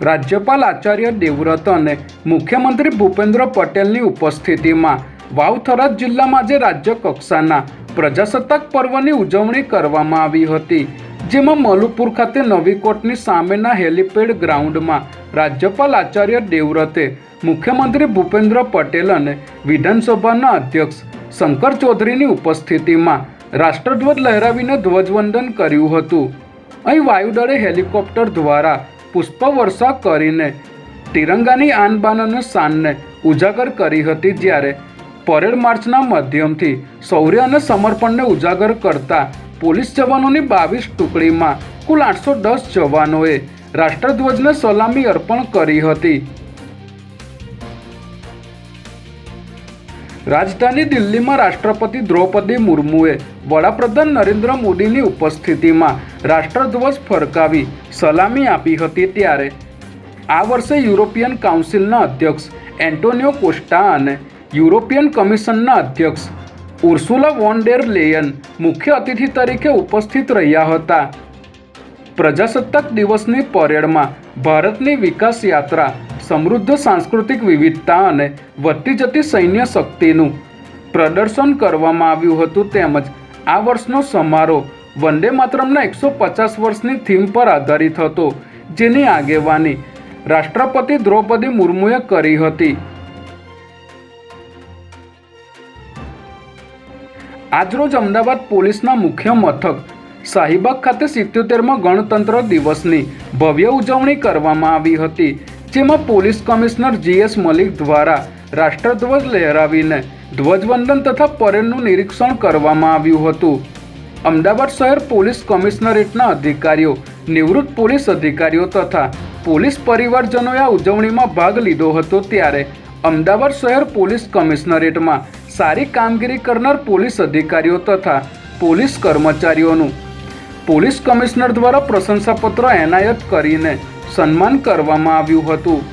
રાજ્યપાલ આચાર્ય દેવવ્રત અને મુખ્યમંત્રી ભૂપેન્દ્ર પટેલની ઉપસ્થિતિમાં વાવથરાદ જિલ્લામાં આજે રાજ્ય કક્ષાના પ્રજાસત્તાક પર્વની ઉજવણી કરવામાં આવી હતી, જેમાં મલુપુર ખાતે નવી કોટની સામેના હેલીપેડ ગ્રાઉન્ડમાં રાજ્યપાલ આચાર્ય દેવવ્રતે મુખ્યમંત્રી ભૂપેન્દ્ર પટેલ અને વિધાનસભાના અધ્યક્ષ શંકર ચૌધરીની ઉપસ્થિતિમાં રાષ્ટ્રધ્વજ લહેરાવીને ધ્વજવંદન કર્યું હતું. અહીં વાયુદળે હેલિકોપ્ટર દ્વારા પુષ્પવર્ષા કરીને તિરંગાની આનબાન અને શાનને ઉજાગર કરી હતી જ્યારે પરેડ માર્ચના માધ્યમથી શૌર્ય અને સમર્પણને ઉજાગર કરતા પોલીસ જવાનોની બાવીસ ટુકડીમાં કુલ આઠસો દસ જવાનોએ રાષ્ટ્રધ્વજને સલામી અર્પણ કરી હતી. રાજધાની દિલ્હીમાં રાષ્ટ્રપતિ દ્રૌપદી મુર્મુએ વડાપ્રધાન નરેન્દ્ર મોદીની ઉપસ્થિતિમાં રાષ્ટ્રધ્વજ ફરકાવી સલામી આપી હતી ત્યારે આ વર્ષે યુરોપિયન કાઉન્સિલના અધ્યક્ષ એન્ટોનિયો કોસ્ટા અને યુરોપિયન કમિશનના અધ્યક્ષ ઉર્સુલા વોન ડેર લેયન મુખ્ય અતિથિ તરીકે ઉપસ્થિત રહ્યા હતા. પ્રજાસત્તાક દિવસની પરેડમાં ભારતની વિકાસ યાત્રા સમૃદ્ધ સાંસ્કૃતિક વિવિધતા અને વધતી જતી સૈન્ય શક્તિનું પ્રદર્શન કરવામાં આવ્યું હતું તેમજ આ વર્ષનો સમારોહ વંદે માતરમના એકસો પચાસ વર્ષની થીમ પર આધારિત હતો, જેની આગેવાની રાષ્ટ્રપતિ દ્રૌપદી મુર્મુએ કરી હતી. આજરોજ અમદાવાદ પોલીસના મુખ્ય મથક શાહીબાગ ખાતે સિત્યોતેરમાં ગણતંત્ર દિવસની ભવ્ય ઉજવણી કરવામાં આવી હતી. જેમાં પોલીસ કમિશનર જીએસ મલિક દ્વારા રાષ્ટ્રધ્વજ લહેરાવીને ધ્વજવંદન તથા પરેડનું નિરીક્ષણ કરવામાં આવ્યું હતું. અમદાવાદ શહેર પોલીસ કમિશનરેટના અધિકારીઓ, નિવૃત્ત પોલીસ અધિકારીઓ તથા પોલીસ પરિવારજનોએ આ ઉજવણીમાં ભાગ લીધો હતો ત્યારે અમદાવાદ શહેર પોલીસ કમિશનરેટમાં સારી કામગીરી કરનાર પોલીસ અધિકારીઓ તથા પોલીસ કર્મચારીઓનું પોલીસ કમિશનર દ્વારા પ્રશંસાપત્ર એનાયત કરીને સન્માન કરવામાં આવ્યું હતું.